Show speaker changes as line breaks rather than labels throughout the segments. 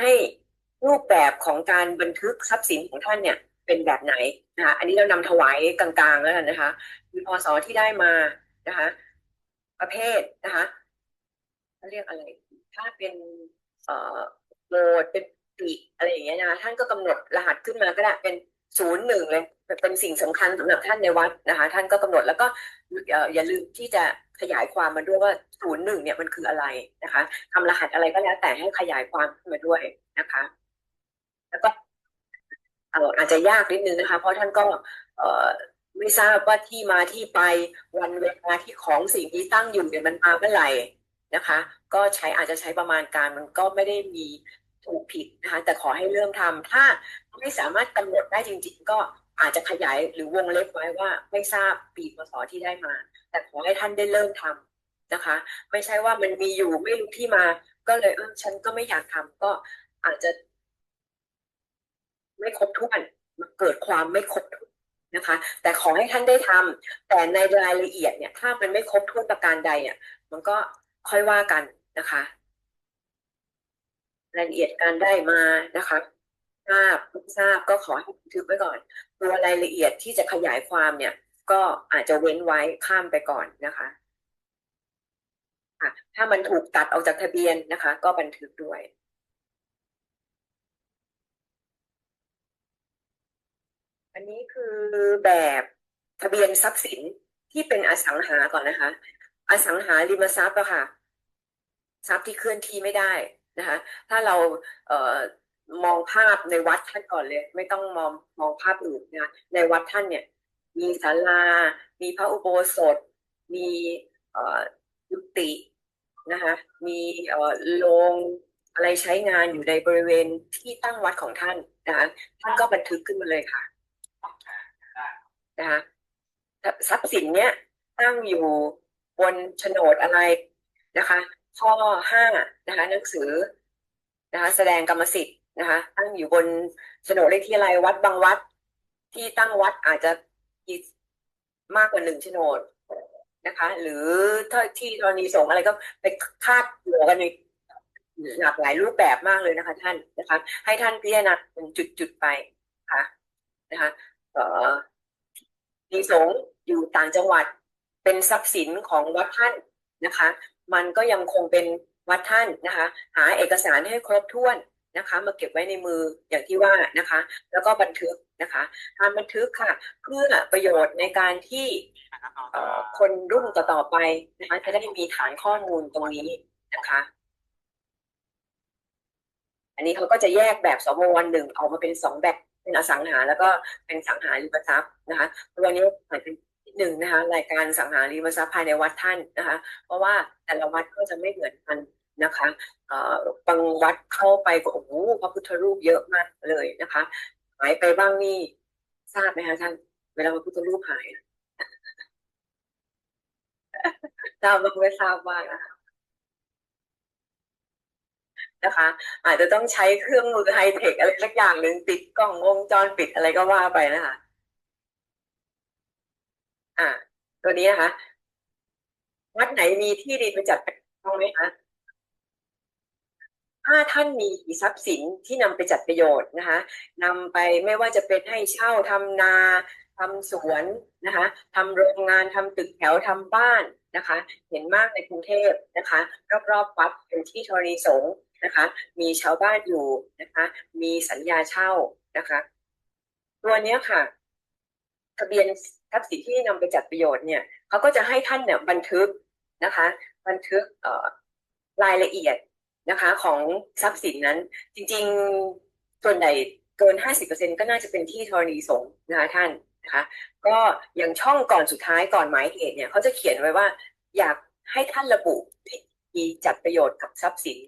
ให้รูปแบบของการบันทึกทรัพย์สินของท่านเนี่ยเป็นแบบไหนนะคะอันนี้เรานำถวายกลางๆแล้วกันนะคะมีพศที่ได้มานะคะ ประเภทนะคะเรียกอะไร ถ้าเป็นเอ่อโหมดเป็นปีกอะไรอย่างเงี้ยนะคะท่านก็กำหนดรหัสขึ้นมาก็ได้เป็นศูนย์หนึ่งเลยเป็นสิ่งสำคัญสำหรับท่านในวัดนะคะ ท่านก็กำหนดแล้วก็อย่าลืมที่จะ ขยายความมาด้วยว่าศูนย์หนึ่งเนี่ยมันคืออะไรนะคะทำรหัสอะไรก็แล้วแต่ให้ขยายความมาด้วยนะคะ แล้วก็อาจจะยากนิดนึงนะคะ เพราะท่านก็ไม่ทราบว่าที่มาที่ไปวันเวลาที่ของสิ่งที่ตั้งอยู่เนี่ยมันมาเมื่อไหร่นะคะ ก็ใช้อาจจะใช้ประมาณการมันก็ไม่ได้มีถูกผิดนะคะแต่ขอให้เริ่มทำถ้าไม่สามารถกำหนดได้จริง ๆ ก็ อาจจะขยายหรือวงเล็บไว้ว่าไม่ทราบปีพศที่ได้มา แต่ขอให้ท่านได้เริ่มทำนะคะ ไม่ใช่ว่ามันมีอยู่ไม่รู้ที่มา ก็เลยเออฉันก็ไม่อยากทำก็อาจจะ ไม่ครบถ้วนเกิดความไม่ครบถ้วนนะคะ แต่ขอให้ท่านได้ทำแต่ในรายละเอียดเนี่ย ถ้ามันไม่ครบถ้วนประการใดอะมันก็ค่อยว่ากันนะคะ รายละเอียดการได้มานะคะ ทราบทราบก็ขอให้บันทึกไว้ก่อน ตัวรายละเอียดที่จะขยายความเนี่ย ก็อาจจะเว้นไว้ข้ามไปก่อนนะคะค่ะถ้ามันถูกตัดออกจากทะเบียนนะคะ ก็บันทึกด้วยอันนี้คือแบบทะเบียนทรัพย์สินที่เป็นอสังหาก่อนนะคะ อสังหาริมทรัพย์อะค่ะ ทรัพย์ที่เคลื่อนที่ไม่ได้นะคะ ถ้าเราเอ่อ มองภาพในวัดท่านก่อนเลย ไม่ต้องมองมองภาพอื่นนะในวัดท่านเนี่ย มีศาลา มีพระอุโบสถ มีอุตินะคะมีเอ่อโรงอะไรใช้งานอยู่ในบริเวณที่ตั้งวัดของท่านนะคะท่านก็บันทึกขึ้นมาเลยค่ะนะคะทรัพย์สินเนี้ยตั้งอยู่บนโฉนดอะไรนะคะ ข้อห้านะคะหนังสือนะคะแสดงกรรมสิทธิ์ นะคะตั้งอยู่บนโฉนดเลขที่อะไรวัดบางวัด ที่ตั้งวัดอาจจะมีมากกว่าหนึ่งโฉนดนะคะ หรือถ้าที่กรณีสงอะไรก็ไปคาดหัวกันในหลากหลายรูปแบบมากเลยนะคะ ท่านนะคะ ให้ท่านพิจารณาเป็นจุดๆไปค่ะนะคะเอ่อมีสงอยู่ต่างจังหวัดเป็นทรัพย์สินของวัดท่านนะคะ มันก็ยังคงเป็นวัดท่านนะคะ หาเอกสารให้ครบถ้วน นะคะ มาเก็บไว้ในมืออย่างที่ว่านะคะ แล้วก็บันทึกนะคะการบันทึกค่ะ เพื่อประโยชน์ในการที่คนรุ่นต่อๆไปนะคะจะได้มีฐานข้อมูลตรงนี้นะคะ อันนี้เขาก็จะแยกแบบสววันหนึ่งออกมาเป็นสองแบบเป็นอสังหา แล้วก็เป็นสังหาริมทรัพย์นะคะตัวนี้เหมือนเป็นหนึ่งนะคะรายการสังหาริมทรัพย์ภายในวัดท่านนะคะ เพราะว่าแต่ละวัดก็จะไม่เหมือนกัน นะคะบางวัดเข้าไปก็โอ้โหพระพุทธรูปเยอะมากเลยนะคะหายไปบ้างนี่ทราบไหมคะท่าน เวลาพระพุทธรูปหายทราบบ้างไม่ทราบบ้างนะคะนะคะ อาจจะต้องใช้เครื่องมือไฮเทคอะไรสักอย่างหนึ่งติดกล้องวงจรปิดอะไรก็ว่าไปนะคะอ่าตัวนี้นะคะวัดไหนมีที่ดินไปจัดต้องไหมคะ ถ้าท่านมีทรัพย์สินที่นำไปจัดประโยชน์นะคะนำไปไม่ว่าจะเป็นให้เช่าทำนาทำสวนนะคะทำโรงงานทำตึกแถวทำบ้านนะคะ เห็นมากในกรุงเทพนะคะรอบๆวัดเป็นที่ธรณีสงฆ์นะคะ มีชาวบ้านอยู่นะคะ มีสัญญาเช่านะคะ ตัวเนี้ยค่ะทะเบียนทรัพย์สินที่นำไปจัดประโยชน์เนี่ยเขาก็จะให้ท่านเนี่ยบันทึกนะคะ บันทึกรายละเอียด นะคะ ของทรัพย์สินนั้น จริง ๆ ส่วนใหญ่เกินห้าสิบเปอร์เซ็นก็น่าจะเป็นที่ธรณีสงฆ์นะคะท่านนะคะก็อย่างช่องก่อนสุดท้ายก่อนหมายเหตุเนี่ยเขาจะเขียนไว้ว่า อยากให้ท่านระบุวิธีจัดประโยชน์กับทรัพย์สิน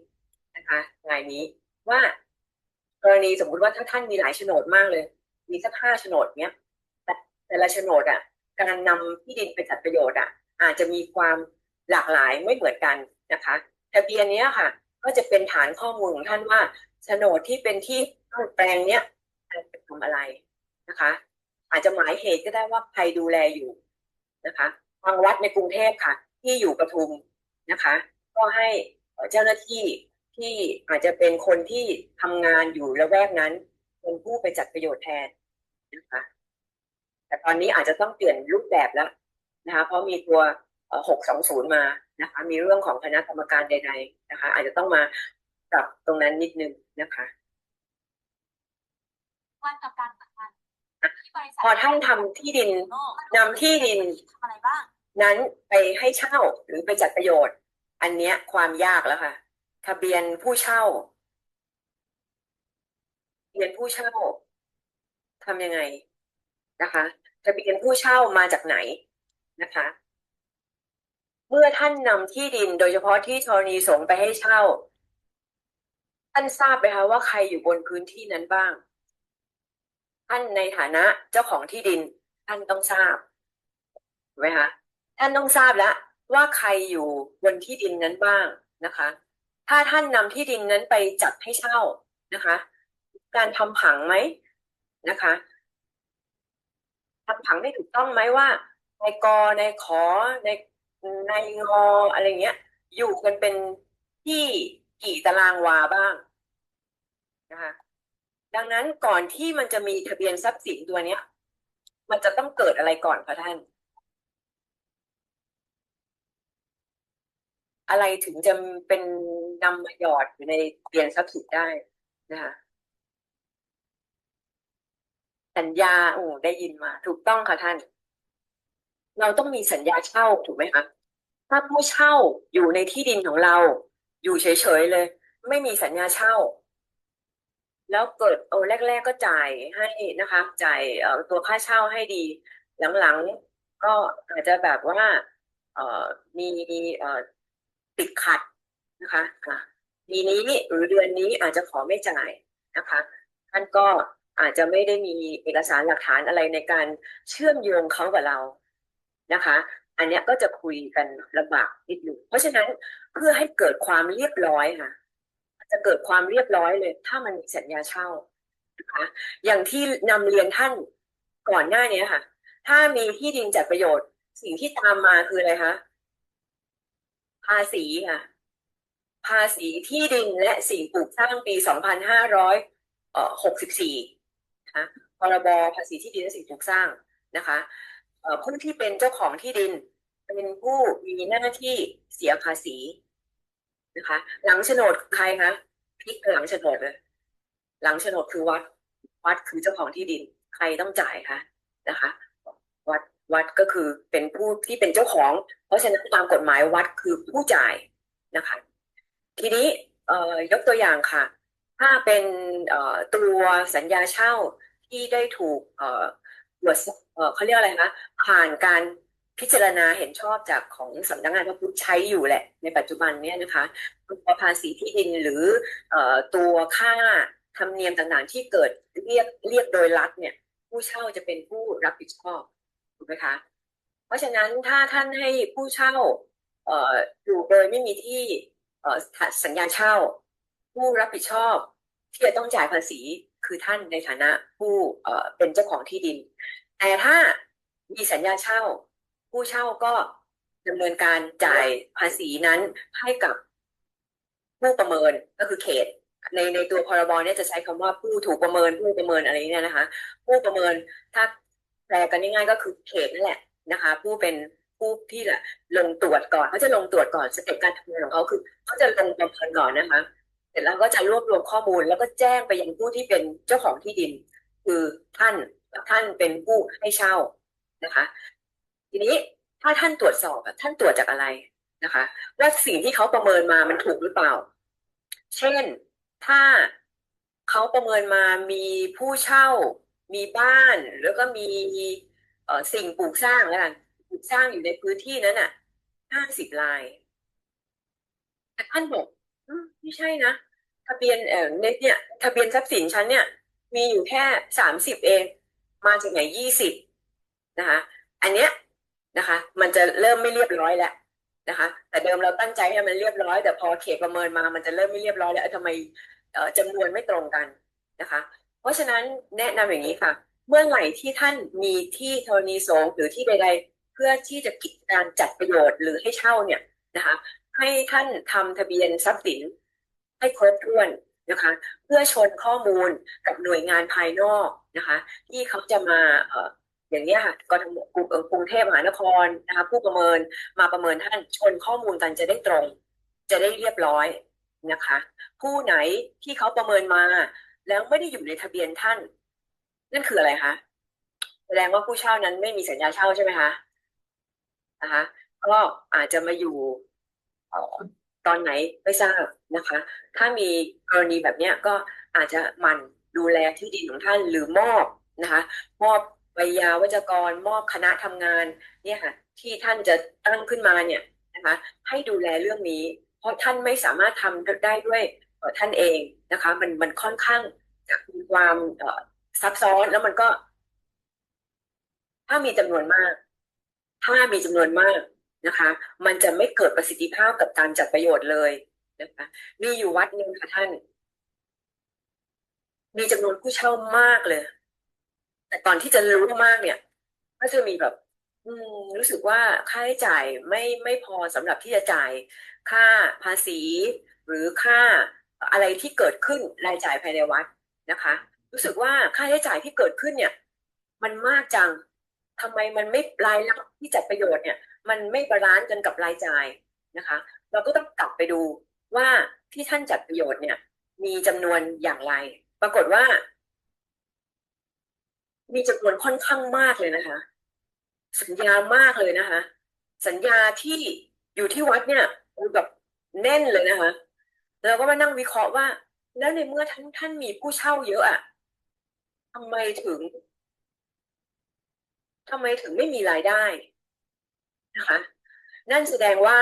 นะคะรายนี้ว่ากรณีสมมุติว่าถ้าท่านมีหลายโฉนดมากเลย มีสักห้าโฉนดเนี้ยแต่แต่ละโฉนดอะ การนำที่ดินไปจัดประโยชน์อะ อาจจะมีความหลากหลายไม่เหมือนกันนะคะทะเบียนเนี้ยค่ะ ก็จะเป็นฐานข้อมูลของท่านว่าโฉนดที่เป็นที่แปลงเนี้ยไปทำอะไรนะคะ อาจจะหมายเหตุก็ได้ว่าใครดูแลอยู่นะคะบางวัดในกรุงเทพค่ะ ที่อยู่ปทุมนะคะ ก็ให้เจ้าหน้าที่ที่อาจจะเป็นคนที่ทำงานอยู่ละแวกนั้นเป็นผู้ไปจัดประโยชน์แทนนะคะ แต่ตอนนี้อาจจะต้องเปลี่ยนรูปแบบแล้วนะคะ เพราะมีตัวหกสองศูนย์มา นะคะ มีเรื่องของคณะกรรมการใด ๆ นะคะ อาจจะต้องมาปรับตรงนั้นนิดนึงนะคะ
วันกับการจัดการที่บริษัท
พอท่านทำที่ดิน
โน่
นำที่ดิน
ทำอะไรบ้าง
นั้นไปให้เช่าหรือไปจัดประโยชน์ อันเนี้ยความยากแล้วค่ะ ทะเบียนผู้เช่าทะเบียนผู้เช่าทำยังไงนะคะทะเบียนผู้เช่ามาจากไหนนะคะ เมื่อท่านนำที่ดินโดยเฉพาะที่ธรณีสงฆ์ไปให้เช่า ท่านทราบไหมคะว่าใครอยู่บนพื้นที่นั้นบ้าง ท่านในฐานะเจ้าของที่ดิน ท่านต้องทราบถูกไหมคะท่านต้องทราบแล้วว่าใครอยู่บนที่ดินนั้นบ้างนะคะ ถ้าท่านนำที่ดินนั้นไปจัดให้เช่านะคะ การทำผังไหมนะคะทำผังได้ถูกต้องไหมว่า ในกอในขอใน ในงออะไรเงี้ย อยู่กันเป็นที่กี่ตารางวาบ้างนะคะดังนั้นก่อนที่มันจะมีทะเบียนทรัพย์สินตัวเนี้ย มันจะต้องเกิดอะไรก่อนคะท่าน อะไรถึงจะเป็นนำมาหยอดอยู่ในทะเบียนทรัพย์สินได้นะคะสัญญาโอ้ได้ยินมา ถูกต้องค่ะท่าน เราต้องมีสัญญาเช่าถูกไหมคะถ้าผู้เช่าอยู่ในที่ดินของเรา อยู่เฉยๆเลย ไม่มีสัญญาเช่า แล้วเกิดโอ้แรก ๆ ก็จ่ายให้นะคะ จ่ายเอ่อตัวค่าเช่าให้ดี หลังๆก็อาจจะแบบว่าเอ่อมีเอ่อติดขัดนะคะค่ะปีนี้หรือเดือนนี้อาจจะขอไม่จ่ายนะคะท่านก็อาจจะไม่ได้มีเอกสารหลักฐานอะไรในการเชื่อมโยงเขากับเรา นะคะ อันเนี้ยก็จะคุยกันลำบากนิดหนึ่งเพราะฉะนั้นเพื่อให้เกิดความเรียบร้อยค่ะ จะเกิดความเรียบร้อยเลย ถ้ามันมีสัญญาเช่านะคะอย่างที่นำเรียนท่านก่อนหน้านี้ค่ะ ถ้ามีที่ดินจัดประโยชน์ สิ่งที่ตามมาคืออะไรคะภาษีค่ะ ภาษีที่ดินและสิ่งปลูกสร้างปี 2564นะคะพรบภาษีที่ดินและสิ่งปลูกสร้างนะคะ ผู้ที่เป็นเจ้าของที่ดิน เป็นผู้มีหน้าที่เสียภาษีนะคะ หลังโฉนดใครคะพลิกหลังโฉนดเลยหลังโฉนดคือวัด วัดคือเจ้าของที่ดิน ใครต้องจ่ายคะนะคะ วัดวัดก็คือเป็นผู้ที่เป็นเจ้าของ เพราะฉะนั้นตามกฎหมายวัดคือผู้จ่ายนะคะ ทีนี้เอ่อยกตัวอย่างค่ะ ถ้าเป็นเอ่อตัวสัญญาเช่าที่ได้ถูกเอ่อ ตรวจเอ่อเขาเรียกอะไรนะผ่านการพิจารณาเห็นชอบจากของสำนักงานพระพุทธใช้อยู่แหละ ในปัจจุบันเนี้ยนะคะตัวภาษีที่ดินหรืออตัวค่าธรรมเนียมต่างๆ ที่เกิดเรียกเรียกโดยรัฐเนี่ย ผู้เช่าจะเป็นผู้รับผิดชอบถูกไหมคะเพราะฉะนั้นถ้าท่านให้ผู้เช่าอยู่โดยไม่มีที่สัญญาเช่า ผู้รับผิดชอบที่จะต้องจ่ายภาษี คือท่านในฐานะผู้เป็นเจ้าของที่ดิน แต่ถ้ามีสัญญาเช่า ผู้เช่าก็ดำเนินการจ่ายภาษีนั้นให้กับผู้ประเมินก็คือเขต ในในตัวพรบเนี่ยจะใช้คำว่าผู้ถูกประเมินผู้ประเมินอะไรเนี่ยนะคะ ผู้ประเมินถ้าแปลกันง่ายๆก็คือเขตนั่นแหละนะคะ ผู้เป็นผู้ที่แหละลงตรวจก่อนเขาจะลงตรวจก่อนสเต็ปการทำงานของเขาคือเขาจะลงประเมินก่อนนะคะ เสร็จแล้วก็จะรวบรวมข้อมูล แล้วก็แจ้งไปยังผู้ที่เป็นเจ้าของที่ดิน คือท่านท่านเป็นผู้ให้เช่านะคะ ทีนี้ถ้าท่านตรวจสอบอะท่านตรวจจากอะไรนะคะ ว่าสิ่งที่เขาประเมินมามันถูกหรือเปล่า เช่นถ้าเขาประเมินมามีผู้เช่า มีบ้าน แล้วก็มีสิ่งปลูกสร้างแล้วกันปลูกสร้างอยู่ในพื้นที่นั้นอะห้าสิบลายแต่ท่านบอก ไม่ใช่นะ ทะเบียนเออในเนี่ย ทะเบียนทรัพย์สินฉันเนี่ย มีอยู่แค่สามสิบเอง มาจากไหนยี่สิบนะคะ อันเนี้ยนะคะ มันจะเริ่มไม่เรียบร้อยแล้วนะคะ แต่เดิมเราตั้งใจให้มันเรียบร้อย แต่พอเขตประเมินมา มันจะเริ่มไม่เรียบร้อยแล้วทำไมเอ่อจำนวนไม่ตรงกันนะคะ เพราะฉะนั้นแนะนำอย่างนี้ค่ะ เมื่อไหร่ที่ท่านมีที่ธรณีสงหรือที่ใด ๆ เพื่อที่จะกิจการจัดประโยชน์หรือให้เช่าเนี่ยนะคะ ให้ท่านทำทะเบียนทรัพย์สิน ให้ครบถ้วนนะคะ เพื่อชนข้อมูลกับหน่วยงานภายนอกนะคะ ที่เขาจะมาเอ่ออย่างเนี้ยค่ะกทมกรุงเอ่อกรุงเทพมหานครนะคะผู้ประเมินมาประเมินท่านชนข้อมูลกันจะได้ตรง จะได้เรียบร้อยนะคะ ผู้ไหนที่เขาประเมินมาแล้วไม่ได้อยู่ในทะเบียนท่าน นั่นคืออะไรคะแสดงว่าผู้เช่านั้นไม่มีสัญญาเช่าใช่ไหมคะนะคะก็อาจจะมาอยู่ ตอนไหนไม่ทราบนะคะ ถ้ามีกรณีแบบนี้ก็อาจจะมันดูแลที่ดินของท่านหรือมอบนะคะ มอบใบยาวัจกร มอบคณะทำงานเนี่ยค่ะที่ท่านจะตั้งขึ้นมาเนี่ยนะคะให้ดูแลเรื่องนี้ เพราะท่านไม่สามารถทำได้ด้วยท่านเองนะคะ มันมันค่อนข้างมีความซับซ้อนแล้วมันก็ ถ้ามีจำนวนมาก ถ้ามีจำนวนมาก นะคะ มันจะไม่เกิดประสิทธิภาพกับการจัดประโยชน์เลยนะคะมีอยู่วัดหนึ่งค่ะท่าน มีจำนวนผู้เช่ามากเลย แต่ตอนที่จะรู้มากเนี่ย ก็จะมีแบบ อืม รู้สึกว่าค่าใช้จ่ายไม่ไม่พอสำหรับที่จะจ่ายค่าภาษี หรือค่าอะไรที่เกิดขึ้นรายจ่ายภายในวัดนะคะ รู้สึกว่าค่าใช้จ่ายที่เกิดขึ้นเนี่ย มันมากจังทำไมมันไม่รายรับที่จัดประโยชน์เนี่ย มันไม่บาลานซ์กันกับรายจ่ายนะคะ เราก็ต้องกลับไปดูว่าที่ท่านจัดประโยชน์เนี่ย มีจำนวนอย่างไร ปรากฏว่า มีจำนวนค่อนข้างมากเลยนะคะ สัญญามากเลยนะคะ สัญญาที่อยู่ที่วัดเนี่ยแบบแน่นเลยนะคะเราก็มานั่งวิเคราะห์ว่า แล้วในเมื่อท่านท่านมีผู้เช่าเยอะอะทำไมถึงทำไมถึงไม่มีรายได้ นะคะนั่นแสดงว่า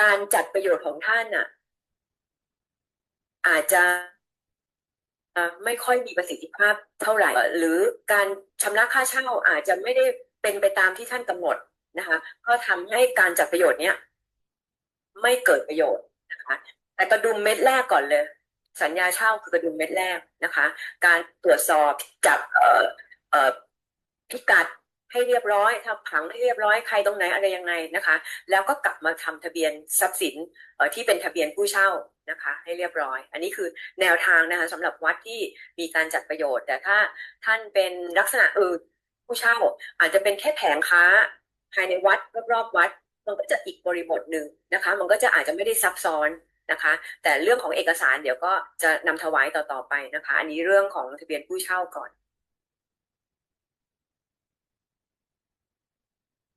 การจัดประโยชน์ของท่านน่ะ อาจจะไม่ค่อยมีประสิทธิภาพเท่าไหร่ หรือการชำระค่าเช่าอาจจะไม่ได้เป็นไปตามที่ท่านกำหนดนะคะก็ทำให้การจัดประโยชน์เนี้ยไม่เกิดประโยชน์นะคะแต่กระดุมเม็ดแรกก่อนเลย สัญญาเช่าคือกระดุมเม็ดแรกนะคะ การตรวจสอบจับเอ่อเอ่อพิกัด ให้เรียบร้อยทำผังให้เรียบร้อยใครตรงไหนอะไรยังไงนะคะ แล้วก็กลับมาทำทะเบียนทรัพย์สินที่เป็นทะเบียนผู้เช่านะคะ ให้เรียบร้อย อันนี้คือแนวทางนะคะสำหรับวัดที่มีการจัดประโยชน์ แต่ถ้าท่านเป็นลักษณะอื่นผู้เช่า อาจจะเป็นแค่แผงค้าภายในวัดรอบๆวัด มันก็จะอีกบริบทหนึ่งนะคะ มันก็จะอาจจะไม่ได้ซับซ้อนนะคะ แต่เรื่องของเอกสารเดี๋ยวก็จะนำถวายต่อๆไปนะคะ อันนี้เรื่องของทะเบียนผู้เช่าก่อน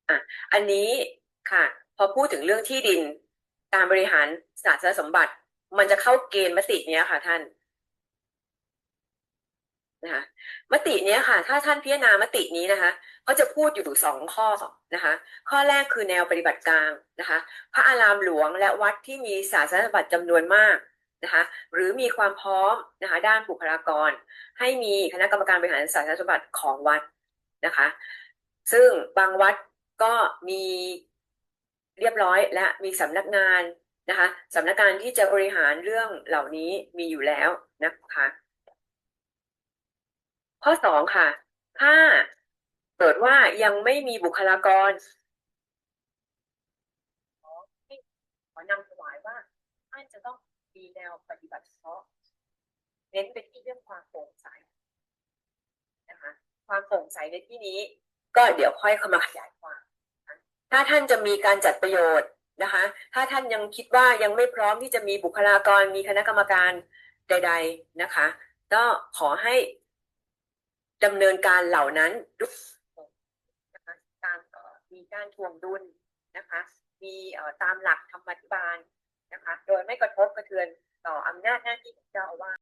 อะอันนี้ค่ะ พอพูดถึงเรื่องที่ดินการบริหารสาธารณสมบัติ มันจะเข้าเกณฑ์มติเนี้ยค่ะ ท่านนะคะมติเนี้ยค่ะ ถ้าท่านพิจารณามตินี้นะคะเขาจะพูดอยู่สองข้อนะคะ ข้อแรกคือแนวปฏิบัติกลารนะคะ พระอารามหลวงและวัดที่มีศาสนสมบัติจำนวนมากนะคะหรือมีความพร้อมนะคะด้านบุคลากร ให้มีคณะกรรมการบริหารศาสนสมบัติของวัดนะคะ ซึ่งบางวัด ก็มีเรียบร้อยและมีสำนักงานนะคะสำนักงานที่จะบริหารเรื่องเหล่านี้มีอยู่แล้วนะคะข้อสองค่ะ ถ้าเกิดว่ายังไม่มีบุคลากรขออนำถวายว่าท่านจะต้องมีแนวปฏิบัติเฉพาะเน้นไปที่เรื่องความโปร่งใสนะคะความโปร่งใสในที่นี้ ก็เดี๋ยวค่อยเข้ามาขยายความ ถ้าท่านจะมีการจัดประโยชน์นะคะ ถ้าท่านยังคิดว่ายังไม่พร้อมที่จะมีบุคลากรมีคณะกรรมการใด ๆนะคะ ก็ขอให้ดำเนินการเหล่านั้นด้วยนะคะการมีการทวงดุลนะคะ มีตามหลักธรรมาภิบาลนะคะ โดยไม่กระทบกระเทือนต่ออำนาจหน้าที่ของเจ้าอาวาส